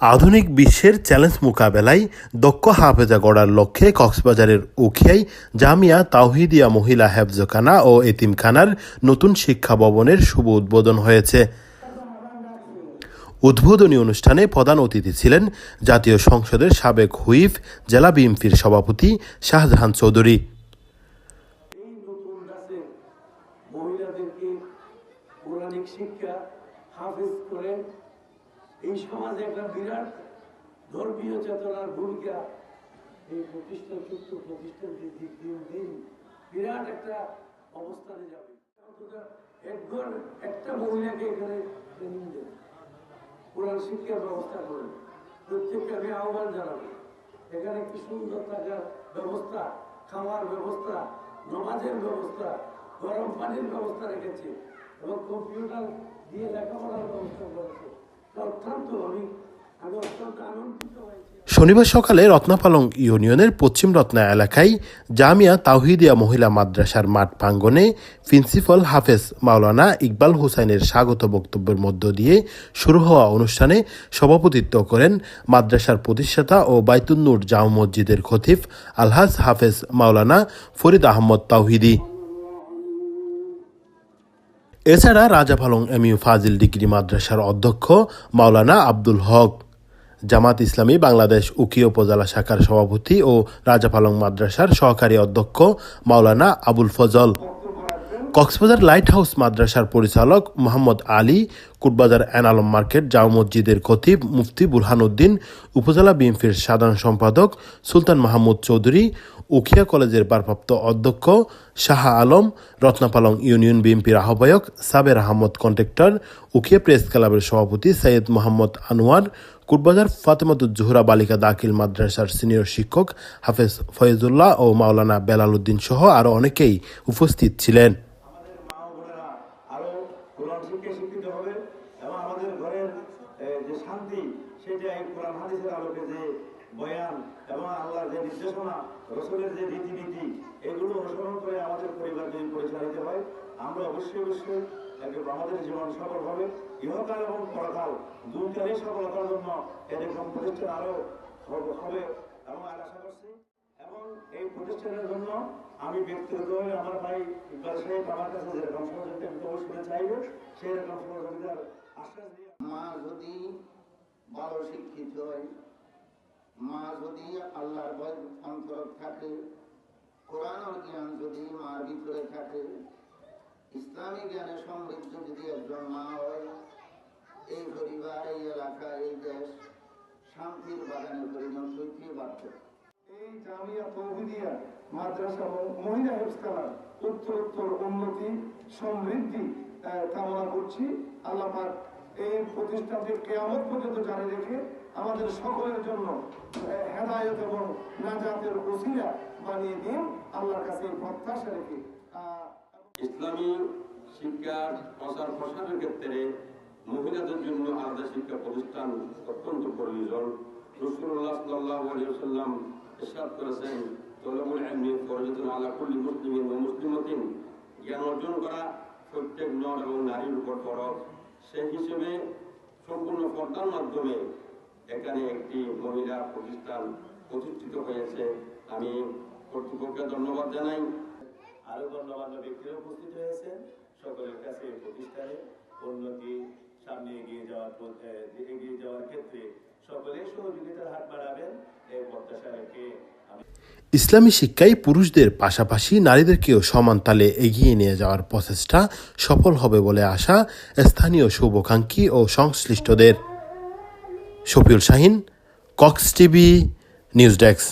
আধুনিক বিশ্বের চ্যালেঞ্জ মোকাবেলায় দক্ষ হাফেজা গড়ার লক্ষ্যে কক্সবাজারের উখিয়াই জামিয়া তাওহিদিয়া মহিলা হেফজখানা ও এতিমখানার নতুন শিক্ষা ভবনের শুভ উদ্বোধন হয়েছে। উদ্বোধনী অনুষ্ঠানে প্রধান অতিথি ছিলেন জাতীয় সংসদের সাবেক হুইফ জেলা বিএনপির সভাপতি শাহজাহান চৌধুরী। শিক্ষা হাফেজ করে এই সমাজে একটা বিরাট ধর্মীয় চেতনার ভূমিকা। এই প্রতিষ্ঠান সূত্র প্রতিষ্ঠান দিন দিন দিন বিরাট একটা অবস্থানে যাবে। একবার একটা মহিলাকে এখানে ট্রেনিং দেন কোরআন শিক্ষার ব্যবস্থা করেন প্রত্যেককে আমি আহ্বান জানাব। এখানে একটি সুন্দর থাকার ব্যবস্থা, খাওয়ার ব্যবস্থা, নমাজের ব্যবস্থা, গরম পানির ব্যবস্থা রেখেছে এবং কম্পিউটার দিয়ে লেখাপড়ার ব্যবস্থা করেছে। শনিবার সকালে রত্নাপালং ইউনিয়নের পশ্চিম রত্না এলাকায় জামিয়া তাওহিদিয়া মহিলা মাদ্রাসার মাঠ প্রাঙ্গণে প্রিন্সিপাল হাফেজ মাওলানা ইকবাল হুসাইনের স্বাগত বক্তব্যের মধ্য দিয়ে শুরু হওয়া অনুষ্ঠানে সভাপতিত্ব করেন মাদ্রাসার প্রতিষ্ঠাতা ও বাইতুন্নুর জামা মসজিদের খতিফ আলহাজ হাফেজ মাওলানা ফরিদ আহমদ তাওহিদি। এছাড়া Rajapalong M U Fazil degree মাদ্রাসার অধ্যক্ষ মাওলানা আব্দুল হক, জামাত ইসলামী বাংলাদেশ উকি উপজেলা শাখার সভাপতি ও রাজাপালং মাদ্রাসার সহকারী অধ্যক্ষ মাওলানা আবুল ফজল। কক্সবাজার লাইট হাউস মাদ্রাসার পরিচালক মোহাম্মদ আলী কুটবাজার এনালম মার্কেট, জামা মসজিদের খতিব মুফতি বুরহানুদ্দিন, উপজেলা বিএনপির সাধারণ সম্পাদক সুলতান মাহমুদ চৌধুরী, উখিয়া কলেজের ভারপ্রাপ্ত অধ্যক্ষ শাহ আলম, রত্নাপালং ইউনিয়ন বিএনপির আহ্বায়ক সাবের আহমদ কন্ট্রাক্টর, উখিয়া প্রেস ক্লাবের সভাপতি সৈয়দ মোহাম্মদ আনোয়ার, কুটবাজার ফাতেমাতুজ্জোহরা বালিকা দাখিল মাদ্রাসার সিনিয়র শিক্ষক হাফেজ ফয়েজুল্লাহ ও মাওলানা বেলাল উদ্দিন সহ আরও অনেকেই উপস্থিত ছিলেন আমাদের মা ও বোনেরা আরও কোরআন শিক্ষায় শিক্ষিত হবে এবং আমাদের ঘরের যে শান্তি সেটা এই কোরআন হাদিসের আলোকে যে বয়ান এবং আল্লাহর যে নির্দেশনা, রসুলের যে রীতিনীতি, এগুলো অনুসরণ করে আমাদের পরিবার যদি পরিচালিত হয়। আমরা অবশ্যই অবশ্যই আমাদের জীবন সফল হবে। ইহকাল এবং পরকাল দুইটারই সফলতার জন্য এরকম প্রতিষ্ঠান আরও হবে এবং এই প্রতিষ্ঠানের জন্য আমি ব্যক্তিগতভাবে আমার ভাই ইকবাল সাহেব আমার কাছে যেরকম সহযোগিতা আমি অবশ্যই চাইব সেই রকম সহযোগিতার আশ্বাস দিয়ে মা যদি ভালো শিক্ষিত হয়, মা যদি আল্লাহর ভয় অন্তর থাকে কোরআন জ্ঞান যদি মার ভিতরে থাকে, ইসলামী জ্ঞানে সমৃদ্ধ যদি একজন মা হয়, এই পরিবার, এই এলাকা, এই দেশ শান্তির বাগানে পরিণত হইতে বাধ্য। জামিয়া তৌহিদিয়া মাদ্রাসা মহিলা হেফখানা উত্তর উত্তর উন্নতি, সমৃদ্ধি কামনা করছি। আল্লাহ পাক এই প্রতিষ্ঠানটি কেয়ামত পর্যন্ত জারি রেখে আমাদের সকলের জন্য হেদায়েত এবং নাজাতের ওসিলা বানিয়ে দিন। আল্লাহর কাছে প্রত্যাশা রেখে ইসলামী শিক্ষার প্রচার প্রসারের ক্ষেত্রে মহিলাদের জন্য আলাদা শিক্ষা প্রতিষ্ঠান অত্যন্ত প্রয়োজন। রসুল্লাহ সাল্লাহ আলিয়াল্লাম ইরশাদ করেছেন মুসলিমাতিন। জ্ঞান অর্জন করা এবং নারীর উপর ফরজ। সেই হিসেবে সম্পূর্ণ পর্দার মাধ্যমে এখানে একটি মহিলা প্রতিষ্ঠান প্রতিষ্ঠিত হয়েছে। আমি কর্তৃপক্ষকে ধন্যবাদ জানাই। আরও গণ্যমান্য ব্যক্তিরা উপস্থিত হয়েছেন সকলের কাছে প্রতিষ্ঠানে উন্নতি সামনে এগিয়ে যাওয়ার এগিয়ে যাওয়ার ক্ষেত্রে ইসলামী শিক্ষায় পুরুষদের পাশাপাশি নারীদেরকেও সমান তালে এগিয়ে নিয়ে যাওয়ার প্রচেষ্টা সফল হবে বলে আশা স্থানীয় শুভকাঙ্ক্ষী ও সংশ্লিষ্টদের। Shafiul Shahin, Cox TV, news desk.